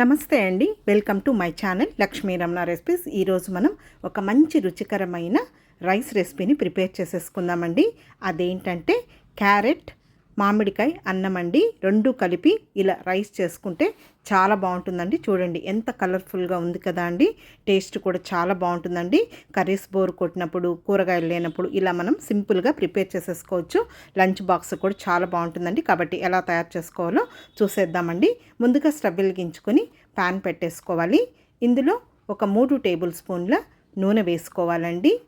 నమస్తే అండి. Welcome to my channel Lakshmi Ramana recipes. ఈరోజు మనం ఒక మంచి రుచికరమైన రైస్ రెసిపీని ప్రిపేర్ చేసేసుకుందామండి. అదేంటంటే క్యారెట్ మామిడికాయ అన్నం అండి రెండు కలిపి ఇలా రైస్ చేసుకుంటే చాలా బాగుంటుందండి. చూడండి ఎంత కలర్ఫుల్గా ఉంది కదా అండి. టేస్ట్ కూడా చాలా బాగుంటుందండి. కర్రీస్ బోర్ కొట్టినప్పుడు కూరగాయలు లేనప్పుడు ఇలా మనం సింపుల్గా ప్రిపేర్ చేసేసుకోవచ్చు. లంచ్ బాక్స్ కూడా చాలా బాగుంటుందండి. కాబట్టి ఎలా తయారు చేసుకోవాలో చూసేద్దామండి. ముందుగా స్టవ్ వెలిగించుకొని ప్యాన్ పెట్టేసుకోవాలి. ఇందులో ఒక మూడు టేబుల్ స్పూన్ల నూనె వేసుకోవాలండి.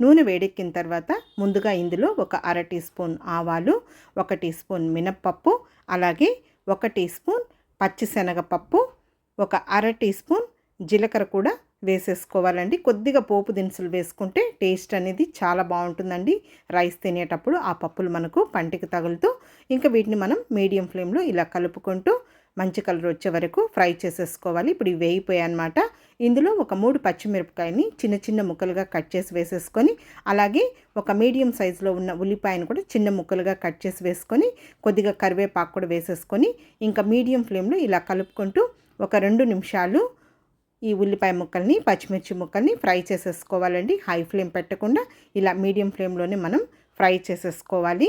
నూనె వేడెక్కిన తర్వాత ముందుగా ఇందులో ఒక అర టీ స్పూన్ ఆవాలు ఒక టీ స్పూన్ మినప్పప్పు అలాగే ఒక టీ స్పూన్ పచ్చిశనగపప్పు ఒక అర టీ స్పూన్ జీలకర్ర కూడా వేసేసుకోవాలండి. కొద్దిగా పోపు దినుసులు వేసుకుంటే టేస్ట్ అనేది చాలా బాగుంటుందండి. రైస్ తినేటప్పుడు ఆ పప్పులు మనకు పంటికి తగులుతూ ఇంకా వీటిని మనం మీడియం ఫ్లేమ్లో ఇలా కలుపుకుంటూ మంచి కలర్ వచ్చే వరకు ఫ్రై చేసేసుకోవాలి. ఇప్పుడు ఇవి వేయిపోయాయి అనమాట ఇందులో ఒక మూడు పచ్చిమిరపకాయని చిన్న చిన్న ముక్కలుగా కట్ చేసి వేసేసుకొని అలాగే ఒక మీడియం సైజులో ఉన్న ఉల్లిపాయను కూడా చిన్న ముక్కలుగా కట్ చేసి వేసుకొని కొద్దిగా కరివేపాకు కూడా వేసేసుకొని ఇంకా మీడియం ఫ్లేమ్లో ఇలా కలుపుకుంటూ ఒక రెండు నిమిషాలు ఈ ఉల్లిపాయ ముక్కల్ని పచ్చిమిర్చి ముక్కల్ని ఫ్రై చేసేసుకోవాలండి. హై ఫ్లేమ్ పెట్టకుండా ఇలా మీడియం ఫ్లేమ్లోనే మనం ఫ్రై చేసేసుకోవాలి.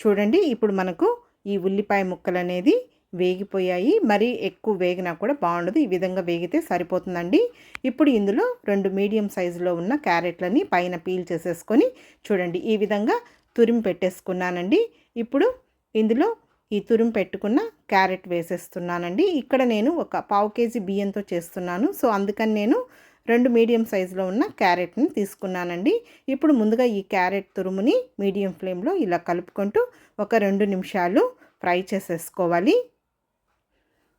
చూడండి ఇప్పుడు మనకు ఈ ఉల్లిపాయ ముక్కలు అనేది వేగిపోయాయి. మరీ ఎక్కువ వేగినా కూడా బాగుండదు. ఈ విధంగా వేగితే సరిపోతుందండి. ఇప్పుడు ఇందులో రెండు మీడియం సైజులో ఉన్న క్యారెట్లని పైన పీల్ చేసేసుకొని చూడండి. ఈ విధంగా తురిమి పెట్టేసుకున్నానండి. ఇప్పుడు ఇందులో ఈ తురిమి పెట్టుకున్న క్యారెట్ వేసేస్తున్నానండి. ఇక్కడ నేను ఒక పావు కేజీ బియ్యంతో చేస్తున్నాను. సో అందుకని నేను రెండు మీడియం సైజులో ఉన్న క్యారెట్ని తీసుకున్నానండి. ఇప్పుడు ముందుగా ఈ క్యారెట్ తురుముని మీడియం ఫ్లేమ్లో ఇలా కలుపుకుంటూ ఒక రెండు నిమిషాలు ఫ్రై చేసేసుకోవాలి.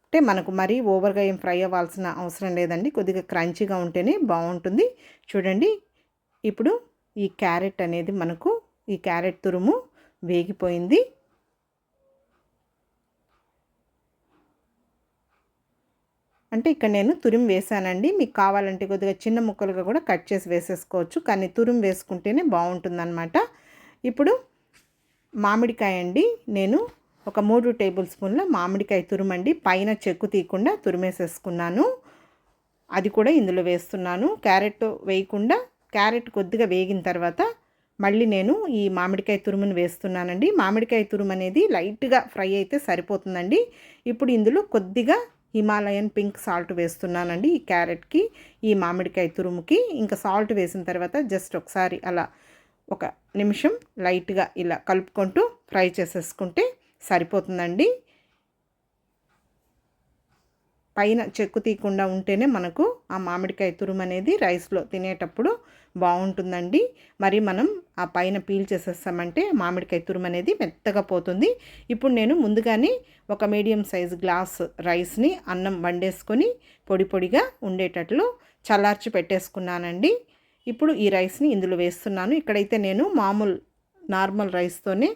అంటే మనకు మరీ ఓవర్గా ఏం ఫ్రై అవ్వాల్సిన అవసరం లేదండి. కొద్దిగా క్రంచీగా ఉంటేనే బాగుంటుంది. చూడండి ఇప్పుడు ఈ క్యారెట్ అనేది మనకు ఈ క్యారెట్ తురుము వేగిపోయింది. అంటే ఇక్కడ నేను తురిమి వేసానండి. మీకు కావాలంటే కొద్దిగా చిన్న ముక్కలుగా కూడా కట్ చేసి వేసేసుకోవచ్చు. కానీ తురిమి వేసుకుంటేనే బాగుంటుందన్నమాట. ఇప్పుడు మామిడికాయ అండి నేను ఒక మూడు టేబుల్ స్పూన్ల మామిడికాయ తురుమండి. పైన చెక్కు తీయకుండా తురిమేసేసుకున్నాను. అది కూడా ఇందులో వేస్తున్నాను. క్యారెట్ వేయకుండా క్యారెట్ కొద్దిగా వేగిన తర్వాత మళ్ళీ నేను ఈ మామిడికాయ తురుమును వేస్తున్నానండి. మామిడికాయ తురుము అనేది లైట్గా ఫ్రై అయితే సరిపోతుందండి. ఇప్పుడు ఇందులో కొద్దిగా హిమాలయన్ పింక్ సాల్ట్ వేస్తున్నానండి ఈ క్యారెట్కి ఈ మామిడికాయ తురుముకి. ఇంకా సాల్ట్ వేసిన తర్వాత జస్ట్ ఒకసారి అలా ఒక నిమిషం లైట్గా ఇలా కలుపుకుంటూ ఫ్రై చేసేసుకుంటే సరిపోతుందండి. పైన చెక్కు తీయకుండా ఉంటేనే మనకు ఆ మామిడికాయ తురుము అనేది రైస్లో తినేటప్పుడు బాగుంటుందండి. మరి మనం ఆ పైన పీల్ చేసేస్తామంటే మామిడికాయ తురుము అనేది మెత్తగా పోతుంది. ఇప్పుడు నేను ముందుగానే ఒక మీడియం సైజ్ గ్లాస్ రైస్ని అన్నం వండేసుకొని పొడి పొడిగా ఉండేటట్లు చల్లార్చి పెట్టేసుకున్నానండి. ఇప్పుడు ఈ రైస్ని ఇందులో వేస్తున్నాను. ఇక్కడైతే నేను మామూలు నార్మల్ రైస్తోనే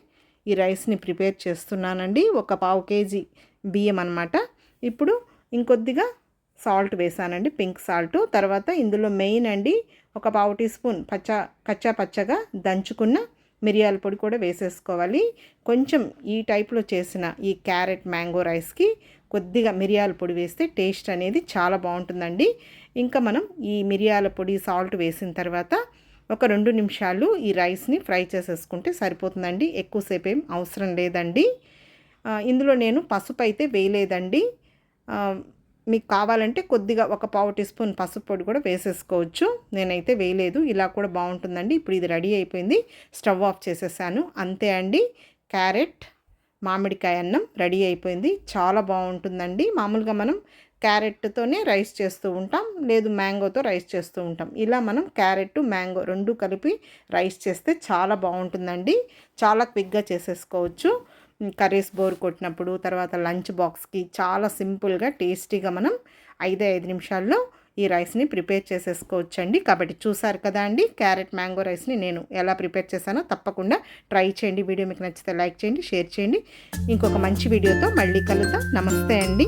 ఈ రైస్ని ప్రిపేర్ చేస్తున్నానండి. ఒక పావు కేజీ బియ్యం అనమాట ఇప్పుడు ఇంకొద్దిగా సాల్ట్ వేసానండి పింక్ సాల్ట్. తర్వాత ఇందులో మెయిన్ అండి ఒక పావు టీ స్పూన్ పచ్చ కచ్చా పచ్చగా దంచుకున్న మిరియాల పొడి కూడా వేసేసుకోవాలి. కొంచెం ఈ టైప్లో చేసిన ఈ క్యారెట్ మ్యాంగో రైస్కి కొద్దిగా మిరియాల పొడి వేస్తే టేస్ట్ అనేది చాలా బాగుంటుందండి. ఇంకా మనం ఈ మిరియాల పొడి సాల్ట్ వేసిన తర్వాత ఒక రెండు నిమిషాలు ఈ రైస్ని ఫ్రై చేసేసుకుంటే సరిపోతుందండి. ఎక్కువసేపు ఏం అవసరం లేదండి. ఇందులో నేను పసుపు అయితే వేయలేదండి మీకు కావాలంటే కొద్దిగా ఒక పావు టీ స్పూన్ పసుపు పొడి కూడా వేసేసుకోవచ్చు. నేనైతే వేయలేదు. ఇలా కూడా బాగుంటుందండి. ఇప్పుడు ఇది రెడీ అయిపోయింది. స్టవ్ ఆఫ్ చేసేసాను. అంతే అండి. క్యారెట్ మామిడికాయ అన్నం రెడీ అయిపోయింది. చాలా బాగుంటుందండి. మామూలుగా మనం క్యారెట్తోనే రైస్ చేస్తూ ఉంటాం. లేదు మ్యాంగోతో రైస్ చేస్తూ ఉంటాం. ఇలా మనం క్యారెట్ మ్యాంగో రెండు కలిపి రైస్ చేస్తే చాలా బాగుంటుందండి. చాలా క్విక్గా చేసేసుకోవచ్చు. కర్రీస్ బోర్ కొట్టినప్పుడు తర్వాత లంచ్ బాక్స్కి చాలా సింపుల్గా టేస్టీగా మనం ఐదే ఐదు నిమిషాల్లో ఈ రైస్ని ప్రిపేర్ చేసేసుకోవచ్చండి. కాబట్టి చూసారు కదా అండి క్యారెట్ మ్యాంగో రైస్ని నేను ఎలా ప్రిపేర్ చేశానో తప్పకుండా ట్రై చేయండి. వీడియో మీకు నచ్చితే లైక్ చేయండి షేర్ చేయండి. ఇంకొక మంచి వీడియోతో మళ్ళీ కలుద్దాం. నమస్తే అండి.